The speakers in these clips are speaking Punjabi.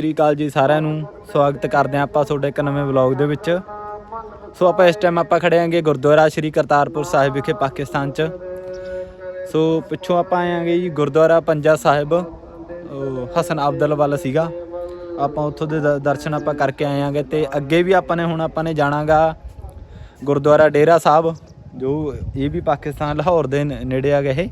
ਸ੍ਰੀ ਅਕਾਲ ਜੀ ਸਾਰਿਆਂ ਨੂੰ। ਸਵਾਗਤ ਕਰਦੇ ਹਾਂ ਆਪਾਂ ਤੁਹਾਡੇ ਇੱਕ ਨਵੇਂ ਵਲੌਗ ਦੇ ਵਿੱਚ। ਸੋ ਆਪਾਂ ਇਸ ਟਾਈਮ ਆਪਾਂ ਖੜੇ ਆਂਗੇ ਗੁਰਦੁਆਰਾ ਸ਼੍ਰੀ ਕਰਤਾਰਪੁਰ ਸਾਹਿਬ ਵਿਖੇ ਪਾਕਿਸਤਾਨ 'ਚ। ਸੋ ਪਿੱਛੋਂ ਆਪਾਂ ਆਏ ਆਂਗੇ ਜੀ ਗੁਰਦੁਆਰਾ ਪੰਜਾ ਸਾਹਿਬ। ਹਸਨ ਅਬਦਲ ਵਾਲਾ ਸੀਗਾ। ਆਪਾਂ ਉੱਥੋਂ ਦੇ ਦ- ਦਰਸ਼ਨ ਆਪਾਂ ਕਰਕੇ ਆਏ ਆਂਗੇ ਤੇ ਅੱਗੇ ਵੀ ਆਪਾਂ ਨੇ, ਹੁਣ ਆਪਾਂ ਨੇ ਜਾਣਾਗਾ ਗੁਰਦੁਆਰਾ ਡੇਰਾ ਸਾਹਿਬ, ਜੋ ਇਹ ਵੀ ਪਾਕਿਸਤਾਨ, ਲਾਹੌਰ ਦੇ ਨੇੜੇ ਆ ਗਏ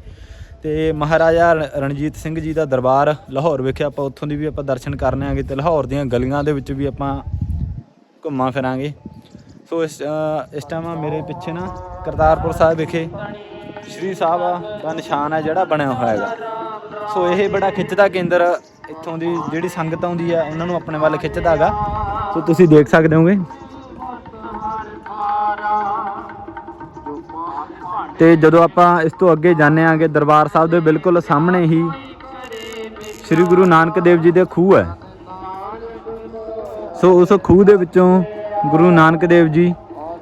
ਤੇ ਮਹਾਰਾਜਾ ਰ- ਰਣਜੀਤ ਸਿੰਘ ਜੀ ਦਾ ਦਰਬਾਰ ਲਾਹੌਰ ਵਿਖੇ ਆਪਾਂ ਉੱਥੋਂ ਦੀ ਵੀ ਆਪਾਂ ਦਰਸ਼ਨ ਕਰਨੇ ਆਂਗੇ ਤੇ ਲਾਹੌਰ ਦੀਆਂ ਗਲੀਆਂ ਦੇ ਵਿੱਚ ਵੀ ਆਪਾਂ ਘੁੰਮਾਂ ਫਿਰਾਂਗੇ। ਸੋ ਇਸ ਇਸ ਟਾਈਮ ਮੇਰੇ ਪਿੱਛੇ ਨਾ ਕਰਤਾਰਪੁਰ ਸਾਹਿਬ ਵਿਖੇ ਸ਼੍ਰੀ ਸਾਹਿਬ ਦਾ ਨਿਸ਼ਾਨ ਹੈ ਜਿਹੜਾ ਬਣਿਆ ਹੋਇਆ ਹੈਗਾ। ਸੋ ਇਹ ਬੜਾ ਖਿੱਚਦਾ ਕੇਂਦਰ ਇੱਥੋਂ ਦੀ ਜਿਹੜੀ ਸੰਗਤ ਆਉਂਦੀ ਹੈ ਉਹਨਾਂ ਨੂੰ ਆਪਣੇ ਵੱਲ ਖਿੱਚਦਾ ਹੈਗਾ। ਸੋ ਤੁਸੀਂ ਦੇਖ ਸਕਦੇ ਹੋਗੇ। ਤੇ ਜਦੋਂ ਆਪਾਂ ਇਸ ਤੋਂ ਅੱਗੇ ਜਾਂਦੇ ਆਂਗੇ, ਦਰਬਾਰ ਸਾਹਿਬ ਦੇ ਬਿਲਕੁਲ ਸਾਹਮਣੇ ਹੀ ਸ੍ਰੀ ਗੁਰੂ ਨਾਨਕ ਦੇਵ ਜੀ ਦੇ ਖੂਹ ਹੈ। ਸੋ ਉਸ ਖੂਹ ਦੇ ਵਿੱਚੋਂ ਗੁਰੂ ਨਾਨਕ ਦੇਵ ਜੀ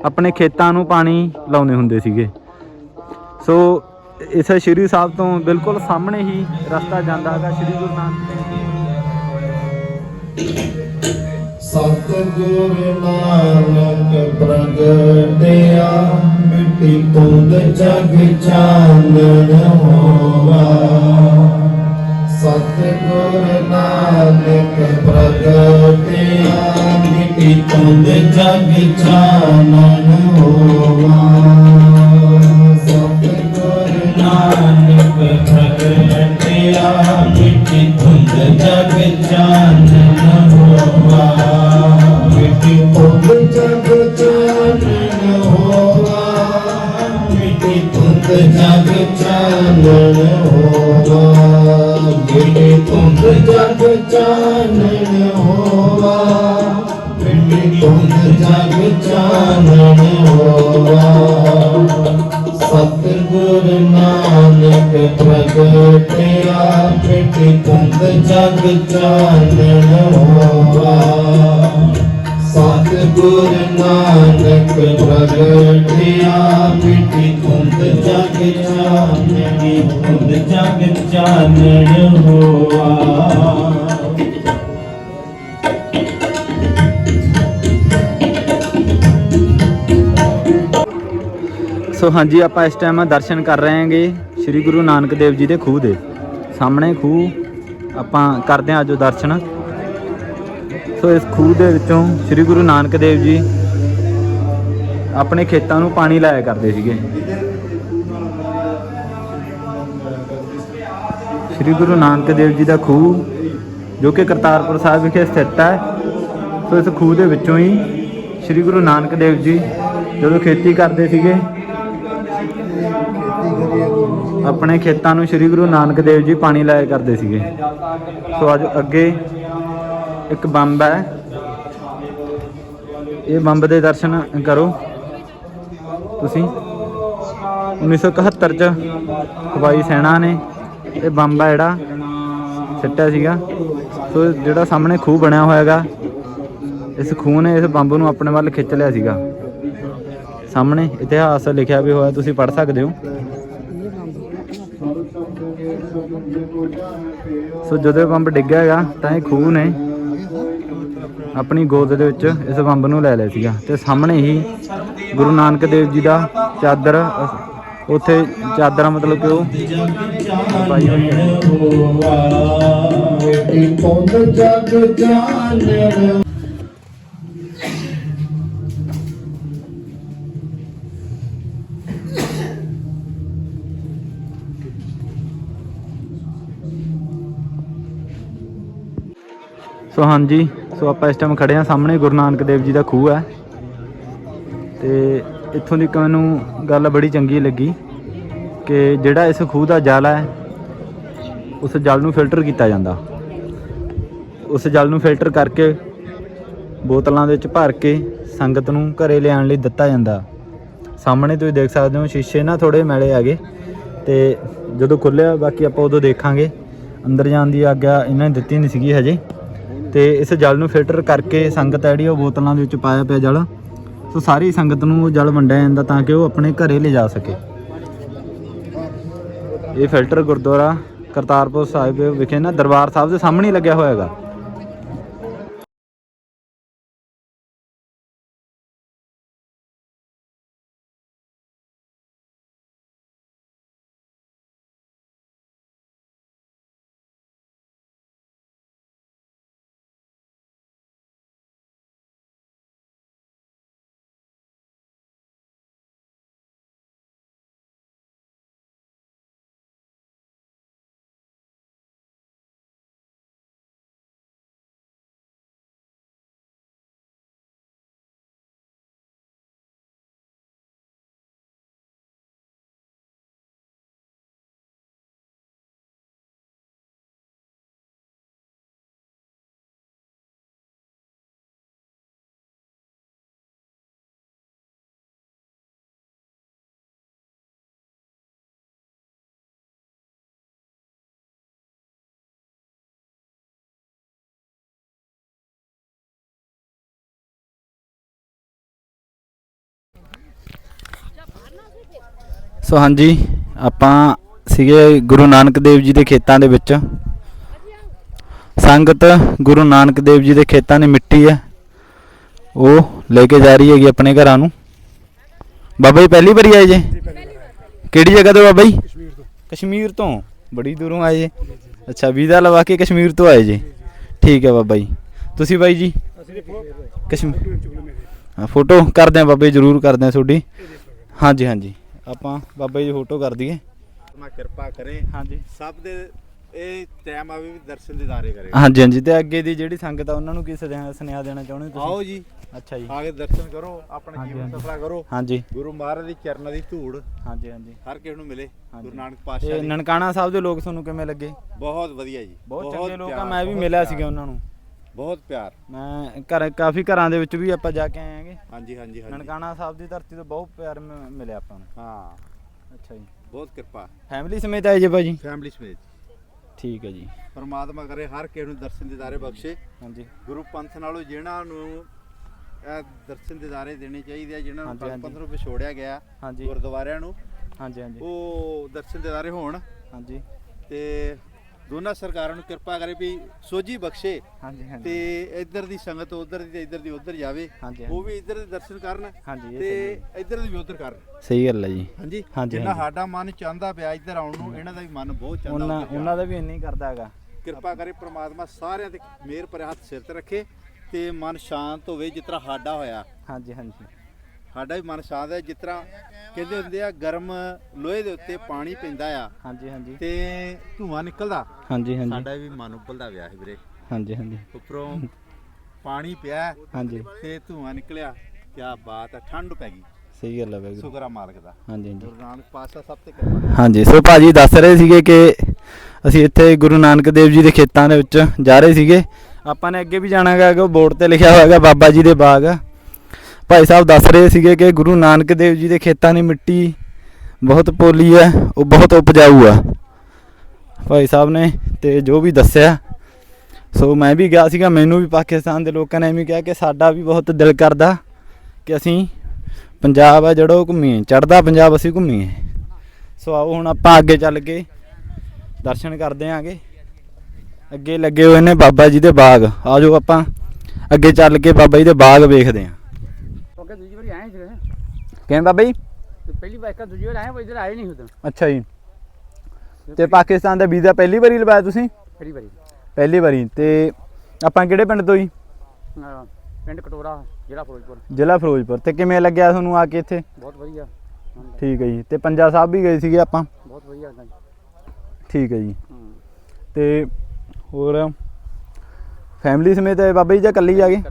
ਆਪਣੇ ਖੇਤਾਂ ਨੂੰ ਪਾਣੀ ਲਾਉਂਦੇ ਹੁੰਦੇ ਸੀਗੇ। ਸੋ ਇਸ ਸ਼੍ਰੀ ਸਾਹਿਬ ਤੋਂ ਬਿਲਕੁਲ ਸਾਹਮਣੇ ਹੀ ਰਸਤਾ ਜਾਂਦਾ ਹੈਗਾ ਸ੍ਰੀ ਗੁਰੂ ਨਾਨਕ ਦੇਵ ਜੀ। ਸਤਿਗੁਰ ਨਾਨਕ ਪ੍ਰਗਟਿਆ। ਮਿੱਟੀ ਤੁੰਦ ਜਗ ਚਾਨਣ ਹੋਵਾ। ਸਤਿਗੁਰ ਨਾਨਕ ਪ੍ਰਗਟਿਆ, ਮਿੱਟੀ ਤੁੰਦ ਜਗ ਚਾਨਣ ਹੋਵਾ। ਸਤਿਗੁਰ ਨਾਨਕ ਪ੍ਰਗਟਿਆ, ਮਿੱਟੀ ਤੁੰਦ ਜਗ ਚਾਨਣ ਮਿੱਟੀ ਜਗ ਚਾਨਣ ਹੋਵਾ ਮਿੱਟੀ ਤੁੰਦ ਜਗ ਚਾਨਣ ਹੋਵਾ ਮਿੱਟੀ ਤੁੰਦ ਜਗ ਚਾਨਣ ਹੋਵਾ ਸਤਿਗੁਰ ਨਾਨਕ ਪ੍ਰਗਟਿਆ ਮਿੱਟੀ ਤੁੰਦ ਜਗ ਚਾਨਣ ਚਾਨਣ ਹੋਵਾ ਸੋ ਹਾਂਜੀ, ਆਪਾਂ ਇਸ ਟਾਈਮ ਦਰਸ਼ਨ ਕਰ ਰਹੇ ਹਾਂਗੇ ਸ੍ਰੀ ਗੁਰੂ ਨਾਨਕ ਦੇਵ ਜੀ ਦੇ ਖੂਹ ਦੇ। ਸਾਹਮਣੇ ਖੂਹ, ਆਪਾਂ ਕਰਦੇ ਹਾਂ ਅੱਜ ਦਰਸ਼ਨ। ਸੋ ਇਸ ਖੂਹ ਦੇ ਵਿੱਚੋਂ ਸ੍ਰੀ ਗੁਰੂ ਨਾਨਕ ਦੇਵ ਜੀ ਆਪਣੇ ਖੇਤਾਂ ਨੂੰ ਪਾਣੀ ਲਾਇਆ ਕਰਦੇ ਸੀਗੇ। ਸ੍ਰੀ ਗੁਰੂ ਨਾਨਕ ਦੇਵ ਜੀ ਦਾ ਖੂਹ, ਜੋ ਕਿ ਕਰਤਾਰਪੁਰ ਸਾਹਿਬ ਵਿਖੇ ਸਥਿਤ ਹੈ। ਸੋ ਇਸ ਖੂਹ ਦੇ ਵਿੱਚੋਂ ਹੀ ਸ੍ਰੀ ਗੁਰੂ ਨਾਨਕ ਦੇਵ ਜੀ ਜਦੋਂ ਖੇਤੀ ਕਰਦੇ ਸੀਗੇ, ਆਪਣੇ ਖੇਤਾਂ ਨੂੰ ਸ੍ਰੀ ਗੁਰੂ ਨਾਨਕ ਦੇਵ ਜੀ ਪਾਣੀ ਲਾਇਆ ਕਰਦੇ ਸੀਗੇ। ਸੋ ਅੱਜ ਅੱਗੇ ਇੱਕ ਬੰਬ ਹੈ। ਇਹ ਬੰਬ ਦੇ ਦਰਸ਼ਨ ਕਰੋ। ਤੁਸੀਂ। 1971 ਚ ਹਵਾਈ ਸੈਨਾ ਨੇ ਇਹ ਬੰਬ ਆ ਜਿਹੜਾ, ਸਿੱਟਿਆ ਸੀਗਾ। ਸੋ ਜਿਹੜਾ ਸਾਹਮਣੇ ਖੂਹ ਬਣਿਆ ਹੋਇਆ ਹੈਗਾ ਇਸ ਖੂਹ ਨੇ ਇਸ ਬੰਬ ਨੂੰ ਆਪਣੇ ਵੱਲ ਖਿੱਚ ਲਿਆ ਸੀਗਾ। ਸਾਹਮਣੇ ਇਤਿਹਾਸ ਲਿਖਿਆ ਵੀ ਹੋਇਆ, ਤੁਸੀਂ ਪੜ੍ਹ ਸਕਦੇ ਹੋ। ਸੋ ਜਦੋਂ ਇਹ ਬੰਬ ਡਿੱਗਿਆ ਹੈਗਾ, ਤਾਂ ਇਹ ਖੂਹ ਨੇ ਆਪਣੀ ਗੋਦ ਦੇ ਵਿੱਚ ਇਸ ਬੰਬ ਨੂੰ ਲੈ ਲਿਆ ਸੀਗਾ। ਤੇ ਸਾਹਮਣੇ ਹੀ ਗੁਰੂ ਨਾਨਕ ਦੇਵ ਜੀ ਦਾ ਚਾਦਰ ਉੱਥੇ ਚਾਦਰਾਂ ਮਤਲਬ ਕਿ ਉਹ ਪਾਈ ਹੋਈ ਹੈ। ਸੋ ਹਾਂਜੀ, ਸੋ ਆਪਾਂ ਇਸ ਟਾਈਮ ਖੜੇ ਆ ਸਾਹਮਣੇ ਗੁਰੂ ਨਾਨਕ ਦੇਵ ਜੀ ਦਾ ਖੂਹ ਹੈ। ਤੇ ਇੱਥੋਂ ਦੀ ਇੱਕ ਮੈਨੂੰ ਗੱਲ ਬੜੀ ਚੰਗੀ ਲੱਗੀ ਕਿ ਜਿਹੜਾ ਇਸ ਖੂਹ ਦਾ ਜਲ ਹੈ, ਉਸ ਜਲ ਨੂੰ ਫਿਲਟਰ ਕੀਤਾ ਜਾਂਦਾ। ਉਸ ਜਲ ਨੂੰ ਫਿਲਟਰ ਕਰਕੇ ਬੋਤਲਾਂ ਦੇ ਵਿੱਚ ਭਰ ਕੇ ਸੰਗਤ ਨੂੰ ਘਰੇ ਲਿਆਉਣ ਲਈ ਦਿੱਤਾ ਜਾਂਦਾ। ਸਾਹਮਣੇ ਤੁਸੀਂ ਦੇਖ ਸਕਦੇ ਹੋ, ਸ਼ੀਸ਼ੇ ਨਾ ਥੋੜੇ ਮੈਲੇ ਹੈਗੇ ਤੇ ਜਦੋਂ ਖੁੱਲਿਆ ਬਾਕੀ ਆਪਾਂ ਉਦੋਂ ਦੇਖਾਂਗੇ। ਅੰਦਰ ਜਾਣ ਦੀ ਆਗਿਆ ਇਹਨਾਂ ਨੇ ਦਿੱਤੀ ਨਹੀਂ ਸੀਗੀ ਹਜੇ। ਤੇ ਇਸ ਜਲ ਨੂੰ ਫਿਲਟਰ ਕਰਕੇ ਸੰਗਤ ਹੈ ਜਿਹੜੀ ਉਹ ਬੋਤਲਾਂ ਦੇ ਵਿੱਚ ਪਾਇਆ ਪਿਆ ਜਲ। ਸੋ ਸਾਰੀ ਸੰਗਤ ਨੂੰ ਉਹ ਜਲ ਵੰਡਿਆ ਜਾਂਦਾ ਤਾਂ ਕਿ ਉਹ ਆਪਣੇ ਘਰੇ ਲਿਜਾ ਸਕੇ। ਇਹ ਫਿਲਟਰ ਗੁਰਦੁਆਰਾ ਕਰਤਾਰਪੁਰ ਸਾਹਿਬ ਵਿਖੇ ਨਾ ਦਰਬਾਰ ਸਾਹਿਬ ਦੇ ਸਾਹਮਣੇ ਲੱਗਿਆ ਹੋਇਆ ਹੈਗਾ। ਸੋ ਹਾਂਜੀ, ਆਪਾਂ ਸੀਗੇ ਗੁਰੂ ਨਾਨਕ ਦੇਵ ਜੀ ਦੇ ਖੇਤਾਂ ਦੇ ਵਿੱਚ। ਸੰਗਤ ਗੁਰੂ ਨਾਨਕ ਦੇਵ ਜੀ ਦੇ ਖੇਤਾਂ ਦੀ ਮਿੱਟੀ ਹੈ। ਉਹ ਲੈ ਕੇ ਜਾ ਰਹੀ ਹੈਗੀ ਆਪਣੇ ਘਰਾਂ ਨੂੰ। ਬਾਬਾ ਜੀ, ਪਹਿਲੀ ਵਾਰੀ ਆਏ ਜੇ? ਕਿਹੜੀ ਜਗ੍ਹਾ ਤੋਂ ਬਾਬਾ ਜੀ? ਕਸ਼ਮੀਰ ਤੋਂ। ਕਸ਼ਮੀਰ ਤੋਂ ਬੜੀ ਦੂਰੋਂ ਆਏ ਜੇ। ਅੱਛਾ, ਵੀਜ਼ਾ ਲਵਾ ਕੇ ਕਸ਼ਮੀਰ ਤੋਂ ਆਏ ਜੇ। ਠੀਕ ਹੈ ਬਾਬਾ ਜੀ। ਤੁਸੀਂ ਬਾਈ ਜੀ? ਅਸੀਂ ਕਸ਼ਮੀਰ ਫੋਟੋ ਕਰਦੇ ਆ ਬਾਬਾ ਜੀ, ਜ਼ਰੂਰ ਕਰਦੇ ਆ ਤੁਹਾਡੀ। ਹਾਂਜੀ ਹਾਂਜੀ। ਆਪਾਂ ਬਾਬਾ ਜੀ ਦੀ ਫੋਟੋ ਕਰ ਦਈਏ। ਮਾ ਕਿਰਪਾ ਕਰੇ। ਹਾਂਜੀ। ਸਭ ਦੇ ਇਹ ਟਾਈਮ ਆਵੇ ਵੀ ਦਰਸ਼ਨ ਦਿਦਾਰੇ ਕਰੇ। ਹਾਂਜੀ ਹਾਂਜੀ ਤੇ ਅੱਗੇ ਦੀ ਜਿਹੜੀ ਸੰਗਤ ਆ ਉਹਨਾਂ ਨੂੰ ਕੀ ਸੁਨੇਹਾ ਸੁਨੇਹਾ ਦੇਣਾ ਚਾਹੁੰਦੇ ਤੁਸੀਂ? ਆਓ ਜੀ। ਅੱਛਾ ਜੀ। ਆ ਕੇ ਦਰਸ਼ਨ ਕਰੋ ਆਪਣਾ ਹਾਂਜੀ, ਜੀਵਨ ਹਾਂਜੀ। ਸਫਲਾ ਕਰੋ। ਹਾਂਜੀ। ਗੁਰੂ ਮਹਾਰਾਜ ਦੀ ਚਰਨਾਂ ਦੀ ਧੂੜ। ਹਾਂਜੀ ਹਾਂਜੀ। ਹਰ ਕਿਸੇ ਨੂੰ ਮਿਲੇ। ਹਾਂਜੀ। ਗੁਰੂ ਨਾਨਕ ਤੇ ਪਾਤਸ਼ਾਹ ਦੀ। ਨਨਕਾਣਾ ਸਾਹਿਬ ਦੇ ਲੋਕ ਤੁਹਾਨੂੰ ਕਿਵੇਂ ਲੱਗੇ? ਬਹੁਤ ਵਧੀਆ ਜੀ। ਬਹੁਤ ਚੰਗੇ ਲੋਕ ਆ ਪਿਆਰ, ਮੈਂ ਵੀ ਬਹੁਤ ਮਿਲਿਆ ਪਿਆਰ, ਸੀਗਾ ਉਹਨਾਂ ਨੂੰ। ਬਹੁਤ ਪਿਆਰ। ਮੈਂ ਘਰ ਕਾਫੀ ਘਰਾਂ ਦੇ ਵਿੱਚ ਵੀ ਆਪਾਂ ਜਾ ਕੇ ਆਏ ਆਂਗੇ ਹਾਂਜੀ ਹਾਂਜੀ ਹਾਂਜੀ। ਨਨਕਾਣਾ ਸਾਹਿਬ ਦੀ ਧਰਤੀ ਤੋਂ ਬਹੁਤ ਪਿਆਰ ਮ- ਮਿਲਿਆ ਆਪਾਂ ਨੂੰ। ਹਾਂ। ਅੱਛਾ ਜੀ। ਬਹੁਤ ਕਿਰਪਾ। ਫੈਮਿਲੀ ਸਮੇਤ ਆਏ ਜੇ ਭਾਜੀ? ਫੈਮਿਲੀ ਸਮੇਤ। ਠੀਕ ਹੈ ਜੀ। ਪਰਮਾਤਮਾ ਕਰੇ ਹਰ ਕਿਸੇ ਨੂੰ ਦਰਸ਼ਨ ਦਿਦਾਰੇ ਬਖਸ਼ੇ। ਹਾਂਜੀ। ਗੁਰੂ ਪੰਥ ਨਾਲੋਂ ਜਿਹਨਾਂ ਨੂੰ ਇਹ ਦਰਸ਼ਨ ਦਿਦਾਰੇ ਦੇਣੇ ਚਾਹੀਦੇ ਆ ਜਿਨ੍ਹਾਂ ਨੂੰ ਹਾਂਜੀ, ਹਾਂਜੀ। ਪੰਥ ਨੂੰ ਵਿਛੋੜਿਆ ਗਿਆ ਹਾਂਜੀ। ਗੁਰਦੁਆਰਿਆਂ ਨੂੰ ਹਾਂਜੀ ਹਾਂਜੀ। ਉਹ ਦਰਸ਼ਨ ਦਿਦਾਰੇ ਹੋਣ। ਹਾਂਜੀ। ਤੇ ਦੋਨਾਂ ਸਰਕਾਰਾਂ ਨੂੰ ਕਿਰਪਾ ਕਰੇ ਵੀ ਸੋਝੀ ਬਖਸ਼ੇ ਹਾਂਜੀ ਹਾਂਜੀ। ਤੇ ਇੱਧਰ ਦੀ ਸੰਗਤ ਉਧਰ ਦੀ ਤੇ ਇੱਧਰ ਦੀ ਉਧਰ ਜਾਵੇ। ਹਾਂਜੀ, ਉਹ ਵੀ ਇੱਧਰ ਦੇ ਦਰਸ਼ਨ ਕਰਨ ਹਾਂਜੀ ਇਹ ਤੇ ਸਹੀ ਇੱਧਰ ਦੀ ਵੀ ਉਧਰ ਕਰਨ। ਸਹੀ ਗੱਲ ਹੈ ਜੀ। ਹਾਂਜੀ? ਹਾਂਜੀ, ਜਿੰਨਾ ਹਾਂਜੀ। ਸਾਡਾ ਮਨ ਚਾਹੁੰਦਾ ਪਿਆ ਇੱਧਰ ਆਉਣ ਨੂੰ ਇਹਨਾਂ ਦਾ ਵੀ ਮਨ ਬਹੁਤ ਚਾਹੁੰਦਾ ਉਹਨਾਂ ਉੱਧਰ ਜਾਣ ਉਹਨਾਂ ਦਾ ਵੀ ਇੰਨਾ ਕਰਦਾ ਹੈਗਾ। ਕਿਰਪਾ ਕਰੇ ਪ੍ਰਮਾਤਮਾ ਸਾਰਿਆਂ ਤੇ ਮਿਹਰ ਭਰੇ ਹੱਥ ਸਿਰ ਤੇ ਰੱਖੇ ਤੇ ਮਨ ਸ਼ਾਂਤ ਹੋਵੇ ਜਿਸ ਤਰ੍ਹਾਂ ਸਾਡਾ ਹੋਇਆ। ਹਾਂਜੀ ਹਾਂਜੀ। ਸਾਡਾ ਵੀ ਮਨ ਸ਼ਾਂਤ ਹੈ ਜਿਸ ਤਰ੍ਹਾਂ ਕਹਿੰਦੇ ਹੁੰਦੇ ਆ ਗਰਮ ਲੋਹੇ ਦੇ ਉੱਤੇ ਪਾਣੀ ਪੈਂਦਾ ਆ। ਹਾਂਜੀ ਹਾਂਜੀ। ਤੇ ਧੂਆਂ ਨਿਕਲਦਾ। ਹਾਂਜੀ ਹਾਂਜੀ। ਸਾਡਾ ਵੀ ਮਨ ਉਬਲਦਾ ਪਿਆ ਸੀ ਵੀਰੇ। ਹਾਂਜੀ ਹਾਂਜੀ। ਉੱਪਰੋਂ ਪਾਣੀ ਪਿਆ ਹਾਂਜੀ। ਤੇ ਧੂਆਂ ਨਿਕਲਿਆ। ਕੀ ਬਾਤ ਹੈ ਠੰਡ ਪੈ ਗਈ। ਸਹੀ ਗੱਲ ਹੈ ਸ਼ੁਕਰ ਆ ਮਾਲਕ ਦਾ। ਹਾਂਜੀ ਹਾਂਜੀ। ਗੁਰੂ ਨਾਨਕ ਪਾਤਸ਼ਾਹ ਸਭ ਤੇ ਕਿਰਪਾ। ਕਰੇ। ਹਾਂਜੀ ਸੋ ਭਾਜੀ ਦੱਸ ਰਹੇ ਸੀਗੇ ਕਿ ਅਸੀਂ ਇੱਥੇ ਗੁਰੂ ਨਾਨਕ ਦੇਵ ਜੀ ਦੇ ਖੇਤਾਂ ਦੇ ਵਿੱਚ ਜਾ ਰਹੇ ਸੀਗੇ। ਆਪਾਂ ਨੇ ਅੱਗੇ ਵੀ ਜਾਣਾਗਾ ਕਿ ਉਹ ਬੋਰਡ ਤੇ ਲਿਖਿਆ ਹੋਇਆਗਾ ਬਾਬਾ ਜੀ ਦੇ ਬਾਗ। ਭਾਈ ਸਾਹਿਬ ਦੱਸ ਰਹੇ ਸੀਗੇ ਕਿ ਗੁਰੂ ਨਾਨਕ ਦੇਵ ਜੀ ਦੇ ਖੇਤਾਂ ਦੀ ਮਿੱਟੀ ਬਹੁਤ ਪੋਲੀ ਹੈ, ਉਹ ਬਹੁਤ ਉਪਜਾਊ ਆ। ਭਾਈ ਸਾਹਿਬ ਨੇ ਤੇ ਜੋ ਵੀ ਦੱਸਿਆ, ਸੋ ਮੈਂ ਵੀ ਗਿਆ ਸੀਗਾ, ਮੈਨੂੰ ਵੀ ਪਾਕਿਸਤਾਨ ਦੇ ਲੋਕਾਂ ਨੇ ਐਵੇਂ ਕਿਹਾ ਕਿ ਸਾਡਾ ਵੀ ਬਹੁਤ ਦਿਲ ਕਰਦਾ ਕਿ ਅਸੀਂ ਪੰਜਾਬ ਆ ਜਿਹੜਾ ਉਹ ਘੁੰਮੀਏ ਚੜਦਾ ਪੰਜਾਬ ਅਸੀਂ ਘੁੰਮੀਏ। ਸੋ ਆਓ ਹੁਣ ਆਪਾਂ ਅੱਗੇ ਚੱਲ ਕੇ ਦਰਸ਼ਨ ਕਰਦੇ ਆਂਗੇ। ਅੱਗੇ ਲੱਗੇ ਹੋਏ ਨੇ ਬਾਬਾ ਜੀ ਦੇ ਬਾਗ। ਆਜੋ ਆਪਾਂ, ਅੱਗੇ ਚੱਲ ਕੇ ਬਾਬਾ ਜੀ ਦੇ ਬਾਗ ਵੇਖਦੇ ਆਂ। ਕਿਵੇਂ ਬਾਬਾ ਪਹਿਲੀ ਵਾਰ ਕਾ ਦੂਜੀ ਵਾਰ ਆਏ ਉਹ ਇਧਰ ਆਏ ਨਹੀਂ ਉਦੋਂ ਅੱਛਾ ਜੀ। ਤੇ ਪਾਕਿਸਤਾਨ ਦਾ ਵੀਜ਼ਾ ਪਹਿਲੀ ਵਾਰੀ ਲਵਾਇਆ ਤੁਸੀਂ? ਪਹਿਲੀ ਵਾਰੀ। ਪਹਿਲੀ ਵਾਰੀ। ਤੇ ਆਪਾਂ ਕਿਹੜੇ ਪਿੰਡ ਤੋਂ ਜੀ? ਪਿੰਡ ਕਟੋਰਾ ਜ਼ਿਲ੍ਹਾ ਫਿਰੋਜ਼ਪੁਰ। ਜ਼ਿਲ੍ਹਾ ਫਿਰੋਜ਼ਪੁਰ। ਤੇ ਕਿਵੇਂ ਲੱਗਿਆ ਤੁਹਾਨੂੰ ਆ ਕੇ ਇੱਥੇ? ਬਹੁਤ ਵਧੀਆ। ਠੀਕ ਹੈ ਜੀ। ਤੇ ਪੰਜਾ ਸਾਹਿਬ ਵੀ ਗਏ ਸੀਗੇ ਆਪਾਂ? ਬਹੁਤ ਵਧੀਆ ਜੀ। ਠੀਕ ਹੈ ਜੀ। ਤੇ ਹੋਰ ਫੈਮਿਲੀ ਸਮੇਤ ਬਾਬਾ ਜੀ ਜਾਂ ਇਕੱਲੇ ਆ ਗਏ?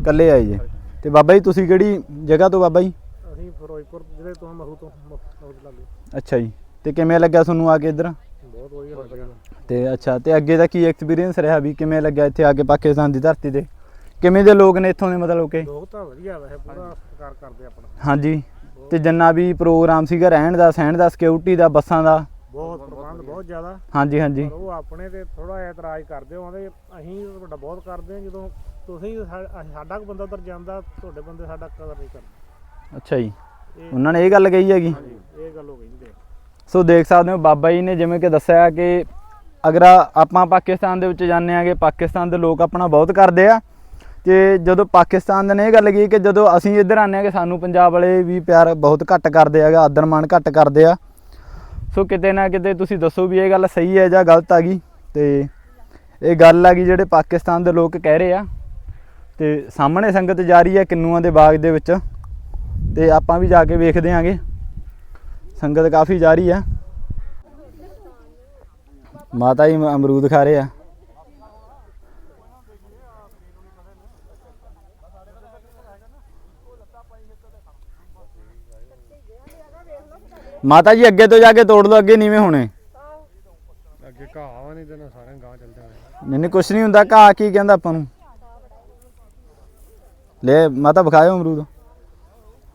ਇਕੱਲੇ ਆਏ ਜੀ। ਤੇ ਬਾਬਾ ਜੀ ਤੁਸੀਂ ਕਿਹੜੀ ਜਗ੍ਹਾ ਤੋਂ ਬਾਬਾ ਜੀ? ਅਸੀਂ ਫਿਰੋਜ਼ਪੁਰ ਜ਼ਿਲ੍ਹੇ ਤੋਂ ਮਹੂ ਤੋਂ ਮਹੂ ਲੱਗੇ। ਅੱਛਾ ਜੀ। ਤੇ ਕਿਵੇਂ ਲੱਗਿਆ ਤੁਹਾਨੂੰ ਆ ਕੇ ਇੱਧਰ? ਬਹੁਤ ਵਧੀਆ ਲੱਗਿਆ ਤੇ ਅੱਛਾ ਤੇ ਅੱਗੇ ਦਾ ਕੀ ਐਕਸਪੀਰੀਅੰਸ ਰਿਹਾ ਵੀ ਕਿਵੇਂ ਲੱਗਿਆ ਇੱਥੇ ਆ ਕੇ ਪਾਕਿਸਤਾਨ ਦੀ ਧਰਤੀ ਤੇ? ਕਿਵੇਂ ਦੇ ਲੋਕ ਨੇ ਇੱਥੋਂ ਦੇ ਮਤਲਬ ਕਿ? ਲੋਕ ਤਾਂ ਵਧੀਆ ਵੈਸੇ ਪੂਰਾ ਸਤਿਕਾਰ ਕਰਦੇ ਆਪਣਾ। ਹਾਂਜੀ। ਤੇ ਜਿੰਨਾ ਵੀ ਪ੍ਰੋਗਰਾਮ ਸੀਗਾ ਰਹਿਣ ਦਾ ਸਹਿਣ ਦਾ ਸਿਕਿਉਰਿਟੀ ਦਾ ਬੱਸਾਂ ਦਾ? ਬਹੁਤ ਪ੍ਰਬੰਧ ਬਹੁਤ ਜ਼ਿਆਦਾ। ਹਾਂਜੀ ਹਾਂਜੀ। ਪਰ ਉਹ ਆਪਣੇ ਤੇ ਥੋੜਾ ਇਤਰਾਜ਼ ਕਰਦੇ ਹੋ ਆਂਦੇ ਅਸੀਂ ਤੁਹਾਡਾ ਬਹੁਤ ਕਰਦੇ ਹਾਂ ਜਦੋਂ ਤੁਸੀਂ ਸਾ- ਅਸੀਂ- ਸਾਡਾ ਕੋ ਬੰਦਾ ਉਧਰ ਜਾਂਦਾ ਤੁਹਾਡੇ ਬੰਦੇ ਸਾਡਾ ਕਦਰ ਨਹੀਂ ਕਰਦੇ। ਅੱਛਾ ਜੀ। ਉਹਨਾਂ ਨੇ ਇਹ ਗੱਲ ਕਹੀ ਹੈਗੀ? ਇਹ ਗੱਲ ਹੋ ਗਈ ਜੀ ਸੋ ਦੇਖ ਸਕਦੇ ਹੋ ਬਾਬਾ ਜੀ ਨੇ ਜਿਵੇਂ ਕਿ ਦੱਸਿਆ ਕਿ ਅਗਰ ਆਪਾਂ ਪਾਕਿਸਤਾਨ ਦੇ ਵਿੱਚ ਜਾਂਦੇ ਆਂਗੇ ਪਾਕਿਸਤਾਨ ਦੇ ਲੋਕ ਆਪਣਾ ਬਹੁਤ ਕਰਦੇ ਆ। ਤੇ ਜਦੋਂ ਪਾਕਿਸਤਾਨ ਦੇ ਨੇ ਇਹ ਗੱਲ ਕਹੀ ਕਿ ਜਦੋਂ ਅਸੀਂ ਇੱਧਰ ਆਨੇ ਆ ਕਿ ਸਾਨੂੰ ਪੰਜਾਬ ਵਾਲੇ ਵੀ ਪਿਆਰ ਬਹੁਤ ਘੱਟ ਕਰਦੇ ਹੈਗਾ ਆਦਰ ਮਾਣ ਘੱਟ ਕਰਦੇ ਆ। ਸੋ ਕਿਤੇ ਨਾ ਕਿਤੇ ਤੁਸੀਂ ਦੱਸੋ ਵੀ ਇਹ ਗੱਲ ਸਹੀ ਹੈ ਜਾਂ ਗਲਤ ਆ ਗਈ। ਤੇ ਇਹ ਗੱਲ ਆ ਗਈ ਜਿਹੜੇ ਪਾਕਿਸਤਾਨ ਦੇ ਲੋਕ ਕਹਿ ਰਹੇ ਆ। ਤੇ ਸਾਹਮਣੇ ਸੰਗਤ ਜਾ ਰਹੀ ਹੈ ਕਿੰਨੂਆਂ ਦੇ ਬਾਗ ਦੇ ਵਿੱਚ। ਤੇ ਆਪਾਂ ਵੀ ਜਾ ਕੇ ਵੇਖਦੇ ਆਂਗੇ। ਸੰਗਤ ਕਾਫੀ ਜਾ ਰਹੀ ਆ। ਮਾਤਾ ਜੀ ਅਮਰੂਦ ਖਾ ਰਹੇ ਆ। ਮਾਤਾ ਜੀ ਅੱਗੇ ਤੋਂ ਜਾ ਕੇ ਤੋੜ ਲਓ ਅੱਗੇ ਨੀਵੇਂ ਹੋਣੇ। ਅੱਗੇ ਘਾਹ ਨਹੀਂ ਦੇਣਾ ਸਾਰਿਆਂ ਗਾਂ ਚੱਲਦੇ ਹੋਏ ਨਹੀਂ ਨਹੀਂ ਕੁਛ ਨਹੀਂ ਹੁੰਦਾ ਘਾਹ ਕੀ ਕਹਿੰਦਾ ਆਪਾਂ ਨੂੰ। ਲੈ ਮਾਤਾ ਵਿਖਾਇਓ ਅਮਰੂਦ।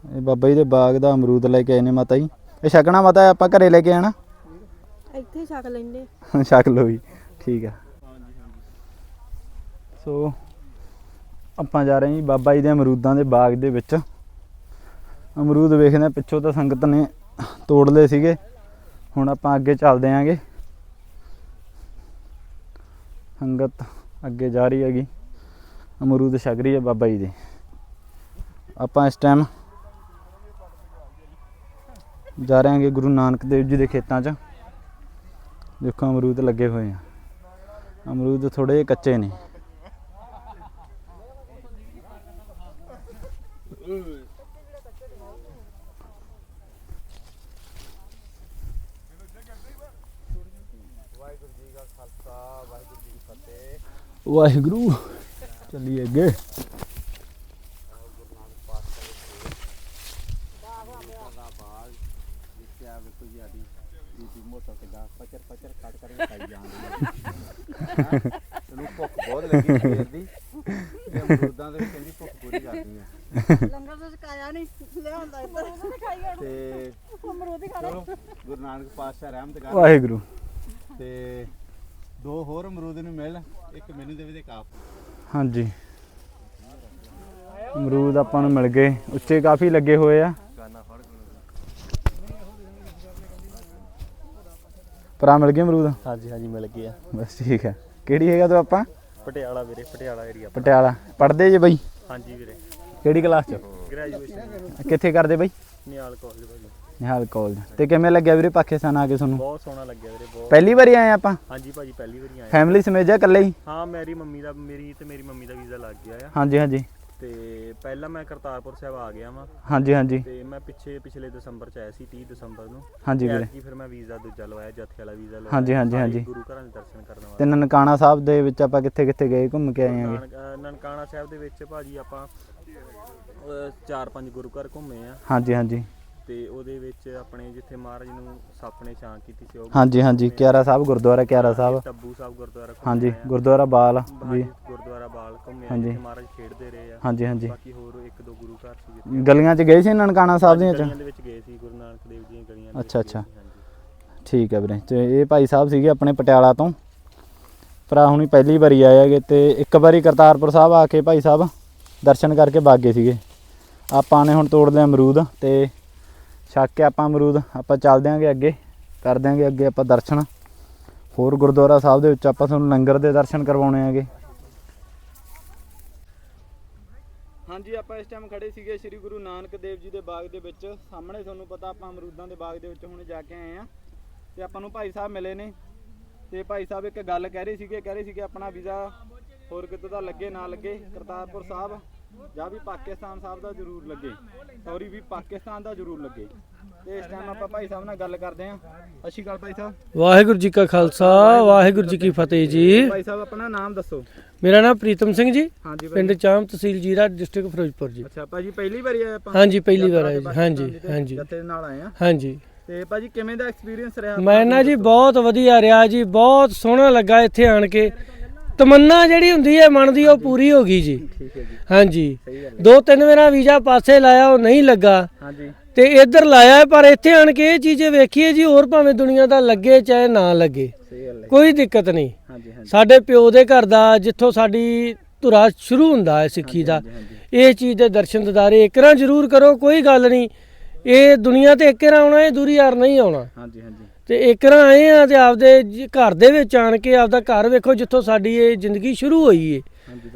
ਇਹ ਬਾਬਾ ਜੀ ਦੇ ਬਾਗ ਦਾ ਅਮਰੂਦ ਲੈ ਕੇ ਆਏ ਨੇ ਮਾਤਾ ਜੀ। ਇਹ ਛਕਣਾ ਮਾਤਾ ਆਪਾਂ ਘਰੇ ਲੈ ਕੇ ਆਣਾ। ਇੱਥੇ ਹੀ ਛਕ ਲੈਂਦੇ ਛਕ ਲਓ ਜੀ ਠੀਕ ਆ। ਸੋ ਆਪਾਂ ਜਾ ਰਹੇ ਹਾਂ ਜੀ ਬਾਬਾ ਜੀ ਦੇ ਅਮਰੂਦਾਂ ਦੇ ਬਾਗ ਦੇ ਵਿੱਚ। ਅਮਰੂਦ ਵੇਖਦੇ ਹਾਂ ਪਿੱਛੋਂ ਤਾਂ ਸੰਗਤ ਨੇ ਤੋੜ ਲਏ ਸੀਗੇ। ਹੁਣ ਆਪਾਂ ਅੱਗੇ ਚੱਲਦੇ ਆਂਗੇ। ਸੰਗਤ ਅੱਗੇ ਜਾ ਰਹੀ ਹੈਗੀ। ਅਮਰੂਦ ਛਕ ਰਹੀ ਹੈ ਬਾਬਾ ਜੀ ਦੇ। ਆਪਾਂ ਇਸ ਟਾਈਮ ਜਾ ਰਹੇ ਹਾਂਗੇ ਗੁਰੂ ਨਾਨਕ ਦੇਵ ਜੀ ਦੇ ਖੇਤਾਂ 'ਚ। ਦੇਖੋ ਅਮਰੂਦ ਲੱਗੇ ਹੋਏ ਆ। ਅਮਰੂਦ ਥੋੜੇ ਜਿਹੇ ਕੱਚੇ ਨੇ। ਵਾਹਿਗੁਰੂ। ਚੱਲੀਏ ਅੱਗੇ। ਤੈਨੂੰ ਭੁੱਖ ਬਹੁਤ ਲੱਗੀ ਸਵੇਰ ਦੀ। ਤੇ ਅਮਰੂਦਾਂ ਦੇ ਵਿੱਚ ਕਹਿੰਦੀ ਭੁੱਖ ਪੂਰੀ ਕਰਦੀ ਆ। ਲੰਗਰ ਤੋਂ ਛਕਾਇਆ ਨਹੀਂ ਲਿਆਉਂਦਾ ਇੱਧਰ। ਤੇ ਅਮਰੂਦ ਹੀ ਚਲੋ ਗੁਰੂ ਨਾਨਕ ਪਾਤਸ਼ਾਹ ਰਹਿਮਤ ਕਰ। ਵਾਹਿਗੁਰੂ। ਤੇ ਦੋ ਹੋਰ ਅਮਰੂਦ ਨੂੰ ਮਿਲ ਇੱਕ ਮੈਨੂੰ ਦੇਵੇ ਤੇ ਕਾਫ ਹਾਂਜੀ। ਅਮਰੂਦ ਆਪਾਂ ਨੂੰ ਮਿਲ ਗਏ। ਉੱਚੇ ਕਾਫੀ ਲੱਗੇ ਹੋਏ ਆ। ਭਰਾ ਮਿਲ ਗਏ ਅਮਰੂਦ? ਹਾਂਜੀ ਹਾਂਜੀ ਮਿਲ ਗਿਆ ਬਸ ਠੀਕ ਹੈ। ਕਿਹੜੀ ਹੈਗਾ ਤੂੰ ਆਪਾਂ? ਪਟਿਆਲਾ ਵੀਰੇ ਪਟਿਆਲਾ ਏਰੀਆ ਪਟਿਆਲਾ। ਪੜਦੇ ਜੇ ਬਈ? ਹਾਂਜੀ ਵੀਰੇ। ਕਿਹੜੀ ਕਲਾਸ ਚ? ਗ੍ਰੈਜੂਏਸ਼ਨ ਕਿੱਥੇ ਕਰਦੇ ਬਈ? ਨਿਹਾਲ ਕਾਲਜ ਭਾਜੀ। ਨਿਹਾਲ ਕਾਲਜ ਤੇ ਕਿਵੇਂ ਲੱਗਿਆ ਵੀਰੇ ਪਾਕਿਸਤਾਨ ਆ ਕੇ ਤੁਹਾਨੂੰ? ਬਹੁਤ ਸੋਹਣਾ ਲੱਗਿਆ ਵੀਰੇ ਬਹੁਤ। ਪਹਿਲੀ ਵਾਰੀ ਆਏ ਆਪਾਂ? ਹਾਂਜੀ ਭਾਜੀ ਪਹਿਲੀ ਵਾਰੀ ਆਏ। ਫੈਮਿਲੀ ਸਮੇਤ ਜਾਂ ਇਕੱਲੇ ਹੀ? ਹਾਂ ਮੇਰੀ ਮੰਮੀ ਦਾ ਮੇਰੀ ਤੇ ਮੇਰੀ ਮੰਮੀ ਦਾ ਵੀਜ਼ਾ ਲੱਗ ਗਿਆ ਆ। ਹਾਂਜੀ ਹਾਂਜੀ। ਤੇ ਪਹਿਲਾਂ ਮੈਂ ਕਰਤਾਰਪੁਰ ਸਾਹਿਬ ਆ ਗਿਆ ਵਾਂ। ਹਾਂਜੀ ਹਾਂਜੀ। ਤੇ ਮੈਂ ਪਿੱਛੇ ਪਿਛਲੇ ਦਸੰਬਰ ਚ ਆਇਆ ਸੀ 30 ਦਸੰਬਰ ਨੂੰ। ਹਾਂਜੀ ਵੀਰੇ। ਐਤਕੀ ਫਿਰ ਮੈਂ ਵੀਜ਼ਾ ਦੂਜਾ ਲਵਾਇਆ ਜੱਥੇ ਵਾਲਾ ਵੀਜ਼ਾ ਲਵਾਇਆ। ਹਾਂਜੀ, ਹਾਂਜੀ, ਹਾਂਜੀ। ਗੁਰੂ ਘਰਾਂ ਦੇ ਦਰਸ਼ਨ ਕਰਨ ਤੇ ਵਾਸਤੇ ਨਨਕਾਣਾ ਸਾਹਿਬ ਦੇ ਵਿੱਚ ਆਪਾਂ ਕਿੱਥੇ ਕਿੱਥੇ ਗਏ ਘੁੰਮ ਕੇ ਆਏ ਆਂਗੇ ਨਨਕਾਣਾ ਸਾਹਿਬ ਦੇ ਵਿੱਚ ਭਾਜੀ ਆਪਾਂ ਚਾਰ ਪੰਜ ਗੁਰੂ ਘਰ ਘੁੰਮੇ ਆ। ਹਾਂਜੀ ਹਾਂਜੀ। ਤੇ ਉਹਦੇ ਵਿੱਚ ਆਪਣੇ ਜਿੱਥੇ ਮਹਾਰਾਜ ਨੂੰ ਸੱਪ ਨੇ ਛਾਂ ਕੀਤੀ ਸੀ ਉਹ ਹਾਂਜੀ ਹਾਂਜੀ ਕਿਆਰਾ ਸਾਹਿਬ ਗੁਰਦੁਆਰਾ ਕਿਆਰਾ ਸਾਹਿਬ ਟੱਬੂ ਸਾਹਿਬ ਗੁਰਦੁਆਰਾ ਘੁੰਮੇ ਹਾਂਜੀ ਆ। ਗੁਰਦੁਆਰਾ ਬਾਲ ਵੀ ਬਹਾਰੀ ਗੁਰਦੁਆਰਾ ਬਾਲ ਘੁੰਮੇ ਆ ਹਾਂਜੀ। ਜਿੱਥੇ ਮਹਾਰਾਜ ਖੇਡਦੇ ਰਹੇ ਆ ਹਾਂਜੀ ਹਾਂਜੀ ਬਾਕੀ ਹੋਰ ਇੱਕ ਦੋ ਗੁਰੂ ਘਰ ਸੀ ਜਿੱਥੇ ਗਲੀਆਂ 'ਚ ਗਏ ਸੀ ਨਨਕਾਣਾ ਸਾਹਿਬ ਦੀਆਂ 'ਚ ਗਲੀਆਂ ਦੇ ਵਿੱਚ ਗਏ ਸੀ ਗੁਰੂ ਨਾਨਕ ਦੇਵ ਜੀ ਦੀਆਂ ਗਲੀਆਂ ਦੇ ਵਿੱਚ ਅੱਛਾ, ਗਏ ਅੱਛਾ। ਸੀ, ਹਾਂਜੀ। ਠੀਕ ਹੈ ਵੀਰੇ ਤੇ ਇਹ ਭਾਈ ਸਾਹਿਬ ਸੀਗੇ ਆਪਣੇ ਪਟਿਆਲਾ ਤੋਂ ਭਰਾ ਹੁਣੀ ਪਹਿਲੀ ਵਾਰੀ ਆਏ ਹੈਗੇ ਤੇ ਇੱਕ ਵਾਰੀ ਕਰਤਾਰਪੁਰ ਸਾਹਿਬ ਆ ਕੇ ਭਾਈ ਸਾਹਿਬ ਦਰਸ਼ਨ ਕਰਕੇ ਬਾਗੇ ਸੀਗੇ ਆਪਾਂ ਨੇ ਹੁਣ ਤੋੜ ਲਿਆ ਅਮਰੂਦ ਤੇ ਛੱਕ ਕੇ ਆਪਾਂ ਅਮਰੂਦ ਆਪਾਂ ਚੱਲ ਦਿਆਂਗੇ ਅੱਗੇ ਕਰ ਦਿਆਂਗੇ ਅੱਗੇ ਆਪਾਂ ਦਰਸ਼ਨ। ਹੋਰ ਗੁਰਦੁਆਰਾ ਸਾਹਿਬ ਦੇ ਵਿੱਚ ਆਪਾਂ ਤੁਹਾਨੂੰ ਲੰਗਰ ਦੇ ਦਰਸ਼ਨ ਕਰਵਾਉਣੇ ਹੈਗੇ ਹਾਂਜੀ, ਆਪਾਂ ਇਸ ਟਾਈਮ ਖੜੇ ਸੀਗੇ ਸ੍ਰੀ ਗੁਰੂ ਨਾਨਕ ਦੇਵ ਜੀ ਦੇ ਬਾਗ ਦੇ ਵਿੱਚ। ਸਾਹਮਣੇ ਤੁਹਾਨੂੰ ਪਤਾ ਆਪਾਂ ਅਮਰੂਦਾਂ ਦੇ ਬਾਗ ਦੇ ਵਿੱਚ ਹੁਣ ਜਾ ਕੇ ਆਏ ਆ। ਤੇ ਆਪਾਂ ਨੂੰ ਭਾਈ ਸਾਹਿਬ ਮਿਲੇ ਨੇ। ਤੇ ਭਾਈ ਸਾਹਿਬ ਇੱਕ ਗੱਲ ਕਹਿ ਰਹੇ ਸੀਗੇ, ਕਹਿ ਰਹੇ ਸੀਗੇ ਆਪਣਾ ਵੀਜ਼ਾ ਹੋਰ ਕਿਤੇ ਦਾ ਲੱਗੇ ਨਾ ਲੱਗੇ। ਕਰਤਾਰਪੁਰ ਸਾਹਿਬ। ਜਾਂ ਵੀ ਪਾਕਿਸਤਾਨ ਸਾਹਿਬ ਦਾ ਜ਼ਰੂਰ ਲੱਗੇ। ਸੌਰੀ ਵੀ ਪਾਕਿਸਤਾਨ ਦਾ ਜ਼ਰੂਰ ਲੱਗੇ। ਤੇ ਇਸ ਟਾਈਮ ਆਪਾਂ ਭਾਈ ਸਾਹਿਬ ਨਾਲ ਗੱਲ ਕਰਦੇ ਆਂ ਅੱਛੀ ਗੱਲ ਭਾਈ ਸਾਹਿਬ। ਵਾਹਿਗੁਰੂ ਜੀ ਕਾ ਖਾਲਸਾ ਵਾਹਿਗੁਰੂ ਜੀ ਕੀ ਫਤਿਹ। ਜੀ। ਭਾਈ ਸਾਹਿਬ ਆਪਣਾ ਨਾਮ ਦੱਸੋ। ਮੇਰਾ ਨਾਮ ਪ੍ਰੀਤਮ ਸਿੰਘ ਜੀ। ਪਿੰਡ ਚਾਮ ਤਹਿਸੀਲ ਜੀਰਾ ਡਿਸਟ੍ਰਿਕਟ ਫਿਰੋਜ਼ਪੁਰ ਜੀ। ਅੱਛਾ ਭਾਜੀ ਪਹਿਲੀ ਵਾਰੀ ਆਏ ਆਪਾਂ? ਹਾਂਜੀ ਪਹਿਲੀ ਵਾਰ ਆਏ ਜੀ। ਹਾਂਜੀ ਹਾਂਜੀ। ਜੱਥੇ ਨਾਲ ਆਏ ਆ ਹਾਂਜੀ। ਤੇ ਭਾਜੀ ਕਿਵੇਂ ਦਾ ਐਕਸਪੀਰੀਅੰਸ ਰਿਹਾ? ਮੈਂ ਨਾ ਜੀ ਬਹੁਤ ਵਧੀਆ ਰਿਹਾ ਜੀ ਬਹੁਤ ਸੋਹਣਾ ਲੱਗਾ ਇੱਥੇ ਆਣ ਕੇ। ਤਮੰਨਾ ਜਿਹੜੀ ਹੁੰਦੀ ਹੈ ਮਨ ਦੀ ਉਹ ਪੂਰੀ ਹੋ ਗਈ ਜੀ। ਠੀਕ ਹੈ ਜੀ। ਹਾਂਜੀ। ਸਹੀ ਗੱਲ ਹੈ। ਦੋ ਤਿੰਨ ਵਾਰਾਂ ਵੀਜ਼ਾ ਪਾਸੇ ਲਾਇਆ ਉਹ ਨਹੀਂ ਲੱਗਾ। ਹਾਂਜੀ। ਤੇ ਇੱਧਰ ਲਾਇਆ ਪਰ ਇੱਥੇ ਆਣ ਕੇ ਇਹ ਚੀਜ਼ ਵੇਖੀਏ ਜੀ ਹੋਰ ਭਾਵੇਂ ਦੁਨੀਆ ਦਾ ਲੱਗੇ ਚਾਹੇ ਨਾ ਲੱਗੇ। ਸਹੀ ਗੱਲ ਹੈ। ਕੋਈ ਦਿੱਕਤ ਨਹੀਂ। ਹਾਂਜੀ ਹਾਂਜੀ। ਸਾਡੇ ਪਿਓ ਦੇ ਘਰ ਦਾ ਜਿੱਥੋਂ ਸਾਡੀ ਧੁਰਾ ਸ਼ੁਰੂ ਹੁੰਦਾ ਹੈ ਸਿੱਖੀ ਦਾ ਇਹ ਚੀਜ਼ ਦੇ ਦਰਸ਼ਨ ਦਿਦਾਰੇ ਇੱਕਰਾਂ ਜ਼ਰੂਰ ਕਰੋ ਕੋਈ ਗੱਲ ਨਹੀਂ। ਇਹ ਦੁਨੀਆ ਤੇ ਇੱਕਰਾਂ ਆਉਣਾ ਇਹ ਦੂਰੀ ਯਾਰ ਨਹੀਂ ਆਉਣਾ। ਹਾਂਜੀ ਹਾਂਜੀ। ਤੇ ਇੱਕਰਾਂ ਆਏ ਆ ਤੇ ਆਪਦੇ ਜ- ਘਰ ਦੇ ਵਿੱਚ ਆਣ ਕੇ ਆਪਦਾ ਘਰ ਵੇਖੋ ਜਿੱਥੋਂ ਸਾਡੀ ਇਹ ਜ਼ਿੰਦਗੀ ਸ਼ੁਰੂ ਹੋਈ ਏ।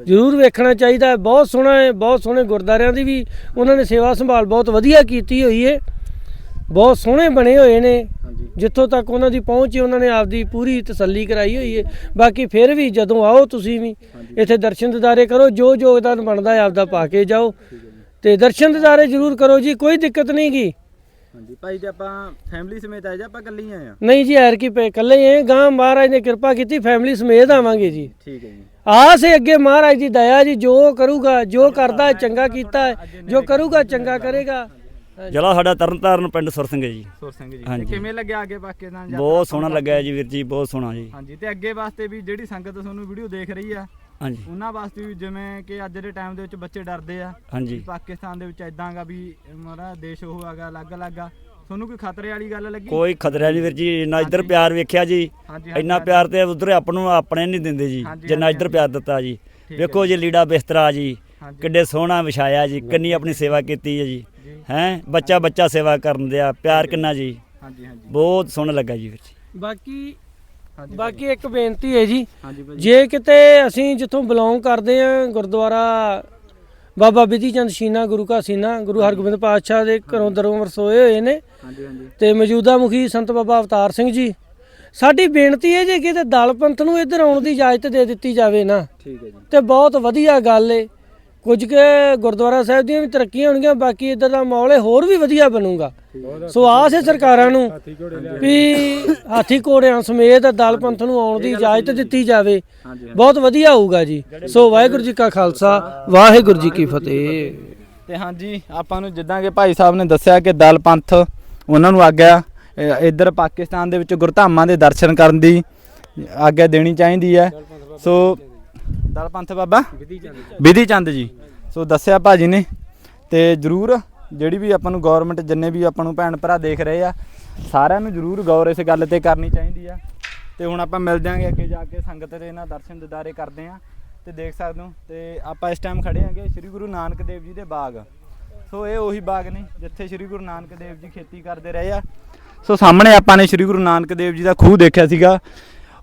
ਜ਼ਰੂਰ ਵੇਖਣਾ ਚਾਹੀਦਾ ਹੈ। ਬਹੁਤ ਸੋਹਣਾ ਹੈ ਬਹੁਤ ਸੋਹਣੇ ਗੁਰਦਾਰਿਆਂ ਦੀ ਵੀ ਉਹਨਾਂ ਨੇ ਸੇਵਾ ਸੰਭਾਲ ਬਹੁਤ ਵਧੀਆ ਕੀਤੀ ਹੋਈ ਏ। ਬਹੁਤ ਸੋਹਣੇ ਬਣੇ ਹੋਏ ਨੇ। ਹਾਂਜੀ। ਜਿੱਥੋਂ ਤੱਕ ਉਹਨਾਂ ਦੀ ਪਹੁੰਚ ਹੈ ਉਹਨਾਂ ਨੇ ਆਪਦੀ ਪੂਰੀ ਤਸੱਲੀ ਕਰਾਈ ਹੋਈ ਹੈ ਬਾਕੀ ਫਿਰ ਵੀ ਜਦੋਂ ਆਓ ਤੁਸੀਂ ਵੀ ਇੱਥੇ ਦਰਸ਼ਨ ਦਿਦਾਰੇ ਕਰੋ ਜੋ ਯੋਗਦਾਨ ਬਣਦਾ ਹੈ ਆਪਦਾ ਪਾ ਕੇ ਜਾਓ। ਤੇ ਦਰਸ਼ਨ ਦਿਦਾਰੇ ਜ਼ਰੂਰ ਕਰੋ ਜੀ ਕੋਈ ਦਿੱਕਤ ਨਹੀਂ ਗੀ। ਹਾਂਜੀ ਭਾਈ ਜੇ ਆਪਾਂ ਫੈਮਿਲੀ ਸਮੇਤ ਆਏ ਜਾਂ ਆਪਾਂ ਇਕੱਲੇ ਹੀ ਆਏ ਆ? ਨਹੀਂ ਜੀ ਐਰ ਕੀ ਪਏ ਇਕੱਲੇ ਹੀ ਗਾਂ ਮਹਾਰਾਜ ਨੇ ਕਿਰਪਾ ਕੀਤੀ ਫੈਮਿਲੀ ਸਮੇਤ ਆਵਾਂਗੇ ਜੀ। ਠੀਕ ਹੈ ਜੀ। ਆਸ ਹੈ ਅੱਗੇ ਮਹਾਰਾਜ ਦੀ ਦਇਆ ਜੀ ਜੋ ਕਰੂਗਾ ਜੋ ਕਰਦਾ ਹੈ ਚੰਗਾ ਕੀਤਾ ਹੈ ਜੋ ਕਰੂਗਾ ਚੰਗਾ ਕਰੇਗਾ। ਜ਼ਿਲ੍ਹਾ ਸਾਡਾ ਤਰਨਤਾਰਨ ਪਿੰਡ ਸੁਰ ਸਿੰਘ ਹੈ ਜੀ। ਸੁਰ ਸਿੰਘ ਜੀ। ਤੇ ਹਾਂਜੀ। ਕਿਵੇਂ ਲੱਗਿਆ ਅੱਗੇ ਪਾਕਿਸਤਾਨ ਜਾ ਬਹੁਤ ਸੋਹਣਾ ਲੱਗਿਆ ਜੀ ਵੀਰ ਜੀ ਬਹੁਤ ਸੋਹਣਾ ਜੀ। ਹਾਂਜੀ ਤੇ ਅੱਗੇ ਵਾਸਤੇ ਵੀ ਜਿਹੜੀ ਸੰਗਤ ਤੁਹਾਨੂੰ ਵੀਡੀਓ ਦੇਖ ਰਹੀ ਆ ਹਾਂਜੀ। ਉਹਨਾਂ ਵਾਸਤੇ ਵੀ ਜਿਵੇਂ ਕਿ ਅੱਜ ਦੇ ਟਾਈਮ ਦੇ ਵਿੱਚ ਬੱਚੇ ਡਰਦੇ ਆ ਹਾਂਜੀ। ਵੀ ਪਾਕਿਸਤਾਨ ਦੇ ਵਿੱਚ ਇਦਾਂਗਾ ਵੀ ਮਾਰਾ ਦੇਸ਼ ਉਹ ਹੈਗਾ ਅਲੱਗ-ਅਲੱਗ ਆ। ਤੁਹਾਨੂੰ ਕੋਈ ਖਤਰੇ ਵਾਲੀ ਗੱਲ ਲੱਗੀ? ਕੋਈ ਖਤਰਾ ਨਹੀਂ ਵੀਰ ਜੀ ਇੰਨਾ ਇੱਧਰ ਪਿਆਰ ਵੇਖਿਆ ਜੀ ਹਾਂਜੀ ਇੰਨਾ ਪਿਆਰ ਤੇ ਉਧਰ ਆਪ ਨੂੰ ਆਪਣੇ ਨਹੀਂ ਦਿੰਦੇ ਜੀ ਹਾਂਜੀ, ਜਿੰਨਾ ਹਾਂਜੀ, ਇੱਧਰ ਪਿਆਰ ਦਿੱਤਾ ਜੀ। ਠੀਕ ਹੈ ਵੇਖੋ ਜੀ। ਲੀੜਾ ਬਿਸਤਰਾ ਜੀ ਹਾਂਜੀ। ਕਿੱਡੇ ਸੋਹਣਾ ਵਿਛਾਇਆ ਜੀ ਕਿੰਨੀ ਆਪਣੀ ਸੇਵਾ ਕੀਤੀ ਹੈ ਜੀ। ਹੈ ਬੱਚਾ ਬੱਚਾ ਸੇਵਾ ਕਰਨ ਦਿਆ ਪਿਆਰ ਕਿੰਨਾ ਜੀ। ਹਾਂਜੀ ਹਾਂਜੀ। ਬਹੁਤ ਸੋਹਣਾ ਲੱਗਾ ਜੀ ਵੀਰ ਜੀ। ਬਾਕੀ ਬਾਕੀ ਇੱਕ ਬੇਨਤੀ ਹੈ ਜੀ ਜੇ ਕਿਤੇ ਅਸੀਂ ਜਿੱਥੋਂ ਬਿਲੋਂਗ ਕਰਦੇ ਆ ਗੁਰਦੁਆਰਾ ਬਾਬਾ ਬਿਧੀ ਚੰਦ ਸ਼ੀਨਾ ਗੁਰੂ ਕਾ ਸੀਨਾ ਗੁਰੂ ਹਰਗੋਬਿੰਦ ਪਾਤਸ਼ਾਹ ਦੇ ਘਰੋਂ ਦਰੋਂ ਵਰਸੋਏ ਹੋਏ ਨੇ ਤੇ ਮੌਜੂਦਾ ਮੁਖੀ ਸੰਤ ਬਾਬਾ ਅਵਤਾਰ ਸਿੰਘ ਜੀ ਸਾਡੀ ਬੇਨਤੀ ਹੈ ਜੇ ਕਿਤੇ ਦਲ ਪੰਥ ਨੂੰ ਇੱਧਰ ਆਉਣ ਦੀ ਇਜਾਜ਼ਤ ਦੇ ਦਿੱਤੀ ਜਾਵੇ ਨਾ ਠੀਕ ਹੈ ਜੀ। ਤੇ ਬਹੁਤ ਵਧੀਆ ਗੱਲ ਏ। ਕੁਝ ਕੇ ਗੁਰਦੁਆਰਾ ਸਾਹਿਬ ਦੀਆਂ ਵੀ ਤਰੱਕੀਆਂ ਹੋਣਗੀਆਂ, ਬਾਕੀ ਇੱਧਰ ਦਾ ਮਾਹੌਲ ਏ ਹੋਰ ਵੀ ਵਧੀਆ ਬਣੂਗਾ। ਸੋ ਆਸ ਹੈ ਸਰਕਾਰਾਂ ਨੂੰ ਵੀ ਹਾਥੀ ਘੋੜਿਆਂ ਸਮੇਤ ਦਲ ਪੰਥ ਨੂੰ ਆਉਣ ਦੀ ਇਜਾਜ਼ਤ ਦਿੱਤੀ ਜਾਵੇ। ਬਹੁਤ ਵਧੀਆ ਹੋਊਗਾ ਜੀ। ਸੋ ਵਾਹਿਗੁਰੂ ਜੀ ਕਾ ਖਾਲਸਾ, ਵਾਹਿਗੁਰੂ ਜੀ ਕੀ ਫਤਿਹ। ਤੇ ਹਾਂਜੀ, ਆਪਾਂ ਨੂੰ ਜਿੱਦਾਂ ਕਿ ਭਾਈ ਸਾਹਿਬ ਨੇ ਦੱਸਿਆ ਕਿ ਦਲ ਪੰਥ ਉਹਨਾਂ ਨੂੰ ਆਗਿਆ ਇੱਧਰ ਪਾਕਿਸਤਾਨ ਦੇ ਵਿੱਚ ਗੁਰਧਾਮਾਂ ਦੇ ਦਰਸ਼ਨ ਕਰਨ ਦੀ ਆਗਿਆ ਦੇਣੀ ਚਾਹੀਦੀ ਹੈ। ਸੋ ਦਲ ਪੰਥ ਬਾਬਾ? ਵਿਧੀ ਚੰਦ ਜੀ। ਸੋ ਦੱਸਿਆ ਭਾਜੀ ਨੇ। ਤੇ ਜਰੂਰ ਜਿਹੜੀ ਵੀ ਆਪਾਂ ਨੂੰ ਗਵਰਨਮੈਂਟ ਜਿੰਨੇ ਵੀ ਆਪਾਂ ਨੂੰ ਭੈਣ ਭਰਾ ਦੇਖ ਰਹੇ ਆ ਸਾਰਿਆਂ ਨੂੰ ਜਰੂਰ ਗੌਰ ਇਸ ਗੱਲ ਤੇ ਕਰਨੀ ਚਾਹੀਦੀ ਆ। ਤੇ ਹੁਣ ਆਪਾਂ ਮਿਲ ਜਾਾਂਗੇ ਅੱਗੇ ਜਾ ਕੇ ਸੰਗਤ ਦੇ ਇਹਨਾਂ ਦਰਸ਼ਨ ਦਿਦਾਰੇ ਕਰਦੇ ਆ। ਤੇ ਦੇਖ ਸਕਦੇ ਹੋ ਤੇ ਆਪਾਂ ਇਸ ਟਾਈਮ ਖੜੇ ਆਂਗੇ ਸ੍ਰੀ ਗੁਰੂ ਨਾਨਕ ਦੇਵ ਜੀ ਦੇ ਬਾਗ। ਸੋ ਇਹ ਉਹੀ ਬਾਗ ਨੇ ਜਿੱਥੇ ਸ੍ਰੀ ਗੁਰੂ ਨਾਨਕ ਦੇਵ ਜੀ ਖੇਤੀ ਕਰਦੇ ਰਹੇ ਆ। ਸੋ ਸਾਹਮਣੇ ਆਪਾਂ ਨੇ ਸ੍ਰੀ ਗੁਰੂ ਨਾਨਕ ਦੇਵ ਜੀ ਦਾ ਖੂਹ ਦੇਖਿਆ ਸੀਗਾ।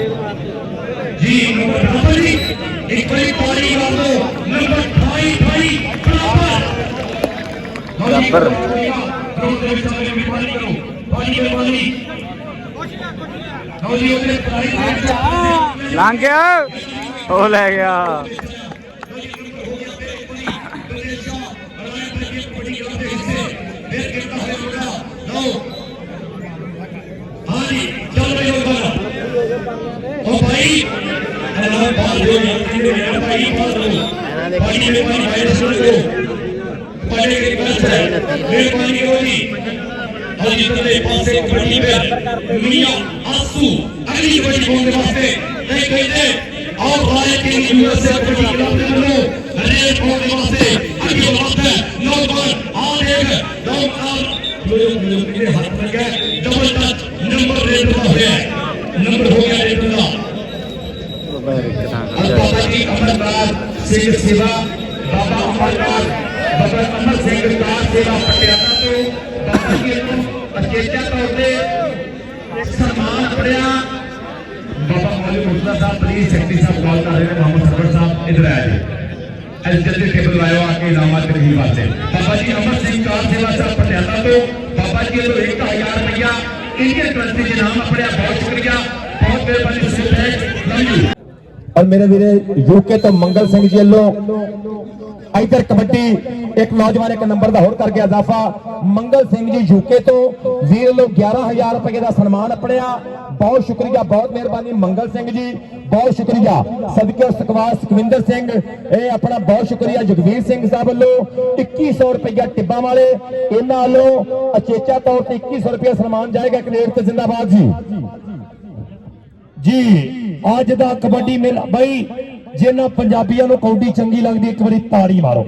ਜੀ ਨੰਬਰ ਬਾਬਾ ਜੀ ਇੱਕ ਵਾਰੀ ਪਾਣੀ ਦੋ ਨੰਬਰ 28 28 ਬਰਾਬਰ। ਬਰਾਬਰ। ਲੰਘ ਗਿਆ। ਉਹ ਲੈ ਗਿਆ ਹਾਂਜੀ ਚੱਲ ਰਹੀ ਹੋ ਗੱਲ ਉਹ ਭਾਈ ਅਨਾਹ ਬਾਲ ਹੋ ਜਾਂ ਕਿਹੜੇ ਨੇ ਭਾਈ ਬਾਲ ਹੋ। ਭਾਈ ਨੇ ਭਾਈ ਭਾਈ ਦਾ ਸੁਣ ਲੋ ਪੜੇ ਕੇ ਬਸ ਹੈ ਮਿਹਰਬਾਨੀ ਕਰੋ ਜੀ ਹਾਂਜੀ ਤੇ ਪਾਸੇ ਕਬੱਡੀ ਪੇ ਮੀਆਂ ਆਸੂ, ਅਗਲੀ ਕਬੱਡੀ ਪਾਉਣ ਦੇ ਵਾਸਤੇ ਨਹੀਂ ਕਹਿੰਦੇ, ਆਓ ਰਾਏ ਕੇ ਯੂਐਸਏ ਕਬੱਡੀ ਕਲੱਬ ਦੇ ਵੱਲੋਂ ਰੇਡ ਪਾਉਣ ਦੇ ਵਾਸਤੇ ਅੱਗੇ ਵਾਸਤੇ ਨੌਜਵਾਨ ਆ ਦੇਖ ਨੌਜਵਾਨ ਜੋ ਜੋ ਕਿਹਦੇ ਹੱਥ ਲੱਗਾ ਡਬਲ ਟੱਚ ਨੰਬਰ ਰੇਡ ਦਾ ਹੋਇਆ ਹੈ। ਨੰਬਰ ਹੋ ਗਿਆ ਰੇਡ ਦਾ ਬਾਬਾ ਜੀ ਅਮਰਨਾਥ ਸਿੰਘ ਸੇਵਾ ਬਾਬਾ ਅਮਰਨਾਥ ਬਾਬਾ ਅਮਰ ਸਿੰਘ ਕਾਰ ਸੇਵਾ ਪਟਿਆਲਾ ਤੋਂ ਬਾਬਾ ਜੀ ਨੂੰ ਅਚੇਤਾ ਤੌਰ ਤੇ ਸਨਮਾਨ ਪੜਿਆ ਬਾਬਾ ਮੌਲੀ ਮੁਰਤਜ਼ਾ ਸਾਹਿਬ ਪਲੀਜ਼ ਸੈਕਟਰੀ ਸਾਹਿਬ ਕਾਲ ਕਰ ਰਹੇ ਨੇ ਮੁਹੰਮਦ ਸਰਵਰ ਸਾਹਿਬ ਇਧਰ ਆਇਆ ਜੀ ਐਸ ਜਲਦੀ ਟੇਬਲ ਆ ਕੇ ਇਨਾਮਾਂ ਤੇ ਵਾਸਤੇ। ਬਾਬਾ ਜੀ ਅਮਰ ਸਿੰਘ ਕਾਰ ਸੇਵਾ ਸਾਹਿਬ ਪਟਿਆਲਾ ਤੋਂ, ਬਾਬਾ ਜੀ ਨੂੰ 1000 ਰੁਪਇਆ ਇੰਡੀਅਨ ਕਰੰਸੀ ਦੇ ਨਾਮ ਆਪਣਿਆ ਬਹੁਤ ਸ਼ੁਕਰੀਆ। ਬਹੁਤ ਮਿਹਰਬਾਨੀ ਤੁਸੀਂ ਥੈਂਕ ਲਵ ਔਰ ਮੇਰੇ ਵੀਰੇ ਯੂਕੇ ਤੋਂ ਮੰਗਲ ਸਿੰਘ ਜੀ ਵੱਲੋਂ ਇਧਰ ਕਬੱਡੀ, ਇੱਕ ਨੌਜਵਾਨ ਇੱਕ ਨੰਬਰ ਦਾ ਹੋਰ ਕਰ ਗਿਆ ਇਜ਼ਾਫਾ। ਮੰਗਲ ਸਿੰਘ ਜੀ ਯੂਕੇ ਤੋਂ, ਵੀਰ ਵੱਲੋਂ 11000 ਰੁਪਏ ਦਾ ਸਨਮਾਨ ਆਪਣਿਆ ਬਹੁਤ ਸ਼ੁਕਰੀਆ, ਬਹੁਤ ਮਿਹਰਬਾਨੀ ਮੰਗਲ ਸਿੰਘ ਜੀ, ਬਹੁਤ ਸ਼ੁਕਰੀਆ। ਸਦਕੇ ਸੁਖਵਾਸ ਸੁਖਵਿੰਦਰ ਸਿੰਘ, ਇਹ ਆਪਣਾ ਬਹੁਤ ਸ਼ੁਕਰੀਆ ਜਗਵੀਰ ਸਿੰਘ ਸਾਹਿਬ ਵੱਲੋਂ। 2100 ਰੁਪਇਆ ਟਿੱਬਾਂ ਵਾਲੇ, ਇਹਨਾਂ ਵੱਲੋਂ ਅਚੇਚਾ ਤੌਰ ਤੇ 2100 ਰੁਪਏ ਸਨਮਾਨ ਜਾਏਗਾ ਕਨੇਡ ਤੇ ਜ਼ਿੰਦਾਬਾਦ ਜੀ। ਜੀ, ਅੱਜ ਦਾ ਕਬੱਡੀ ਮੇਲਾ, ਬਈ, ਜਿਨ੍ਹਾਂ ਪੰਜਾਬੀਆਂ ਨੂੰ ਕੌਡੀ ਚੰਗੀ ਲੱਗਦੀ ਇੱਕ ਵਾਰੀ ਤਾੜੀ ਮਾਰੋ।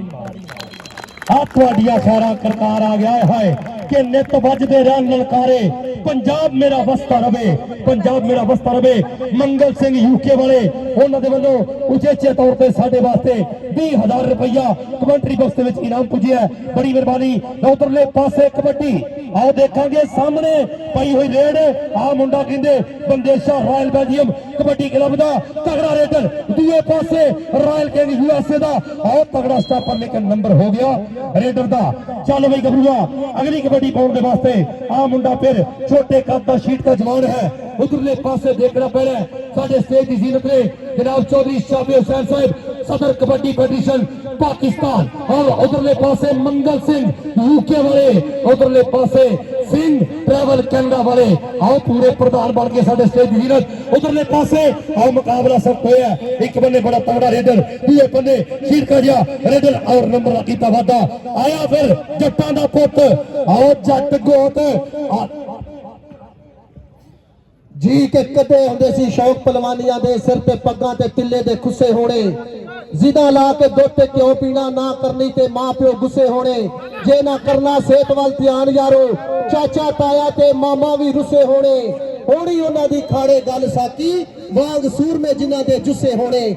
ਆ ਤੁਹਾਡੀਆਂ ਖੈਰਾਂ ਕਰਤਾਰ ਆ ਗਿਆ ਹਾਏ। ਕਿ ਨਿਤ ਵੱਜਦੇ ਰਹਿਣ ਲਲਕਾਰੇ ਪੰਜਾਬ ਮੇਰਾ ਵਸਤਾ ਰਵੇ, ਪੰਜਾਬ ਮੇਰਾ ਵਸਤਾ ਰਵੇ। ਮੰਗਲ ਸਿੰਘ ਯੂਕੇ ਵਾਲੇ, ਉਹਨਾਂ ਦੇ ਵੱਲੋਂ ਉਚੇਚੇ ਤੌਰ ਤੇ ਸਾਡੇ ਵਾਸਤੇ 20000 ਰੁਪਇਆ ਕਮੈਂਟਰੀ ਬਾਕਸ ਦੇ ਵਿੱਚ ਇਨਾਮ ਪੁੱਜਿਆ ਬੜੀ ਮਿਹਰਬਾਨੀ। ਉਧਰਲੇ ਪਾਸੇ ਕਬੱਡੀ। ਆਓ ਦੇਖਾਂਗੇ ਸਾਹਮਣੇ ਪਈ ਹੋਈ ਰੇਡ। ਆ ਮੁੰਡਾ ਕਹਿੰਦੇ Bandesha royal Belgium kabaddi club ਦਾ ਤਗੜਾ ਰੇਡਰ। ਦੂਏ ਪਾਸੇ ਰਾਇਲ ਕਿੰਗ ਯੂਐਸਏ ਦਾ। ਆਓ ਤਗੜਾ ਸਟਾਪਰ ਲੇਕਿਨ ਨੰਬਰ ਹੋ ਗਿਆ ਰੇਡਰ ਦਾ। ਚੱਲ ਬਈ ਗੱਭਰੂਆ, ਅਗਲੀ ਕਬੱਡੀ ਪਾਉਣ ਦੇ ਵਾਸਤੇ ਆ ਮੁੰਡਾ ਫਿਰ ਛੋਟੇ ਕੱਦ ਦਾ ਸ਼ੀਟ ਦਾ ਜਵਾਨ ਹੈ। ਉਧਰਲੇ ਪਾਸੇ ਦੇਖਣਾ ਪੈਣਾ ਸਾਡੇ ਸਟੇਜ ਦੀ ਜ਼ੀਨਤ ਨੇ ਜਨਾਬ ਚੌਧਰੀ ਸ਼ਾਫੀ ਹੁਸੈਨ ਸਾਹਿਬ। ਸਦਰ ਕਬੱਡੀ ਫੈਡਰੇਸ਼ਨ, ਪਾਕਿਸਤਾਨ। ਔਰ ਉਧਰਲੇ ਪਾਸੇ ਮੰਗਲ ਸਿੰਘ ਯੂਕੇ ਵਾਲੇ। ਉਧਰਲੇ ਪਾਸੇ ਸਿੰਘ ਟਰੈਵਲ ਕੈਨੇਡਾ ਵਾਲੇ। ਆਓ, ਪੂਰੇ ਪ੍ਰਧਾਨ ਬਣ ਕੇ ਸਾਡੇ ਸਟੇਜ ਵੀਰ ਉਧਰਲੇ ਪਾਸੇ, ਆਓ, ਮੁਕਾਬਲਾ ਸਖਤ ਹੋਇਆ ਇੱਕ ਬੰਨੇ ਬੜਾ ਤਗੜਾ ਰੇਡਰ ਦੂਏ ਬੰਨੇ ਸ਼ੀਰਕਾ ਜਿਹਾ ਰੇਡਰ। ਔਰ ਨੰਬਰ ਦਾ ਕੀਤਾ ਵਾਧਾ। ਆਇਆ ਫਿਰ ਜੱਟਾਂ ਦਾ ਪੁੱਤ। ਆਓ, ਜੱਟ ਗੋਤ। ਜੀ ਕਿ ਕਦੇ ਹੁੰਦੇ ਸੀ ਸ਼ੌਕ ਪਹਿਲਵਾਨੀਆਂ ਦੇ ਸਿਰ ਤੇ ਪੱਗਾਂ ਤੇ ਤਿੱਲੇ ਦੇ ਖੁੱਸੇ ਹੋਣੇ। ਜ਼ਿਦਾ ਲਾ ਕੇ ਦੁੱਧ ਤੇ ਕਿਉਂ ਪੀਣਾ ਨਾ ਕਰਨੀ ਤੇ ਮਾਂ ਪਿਓ ਗੁੱਸੇ ਹੋਣੇ। ਜੇ ਨਾ ਕਰਨਾ ਸਿਹਤ ਵੱਲ ਧਿਆਨ ਯਾਰੋ, ਚਾਚਾ ਤਾਇਆ ਤੇ ਮਾਮਾ ਵੀ ਰੁੱਸੇ ਹੋਣੇ। ਹੋਣੀ ਉਹਨਾਂ ਦੀ ਖਾੜੇ ਗੱਲ ਸਾਕੀ, ਵਾਂਗ ਸੂਰਮੇ ਜਿਨ੍ਹਾਂ ਦੇ ਜੁੱਸੇ ਹੋਣੇ।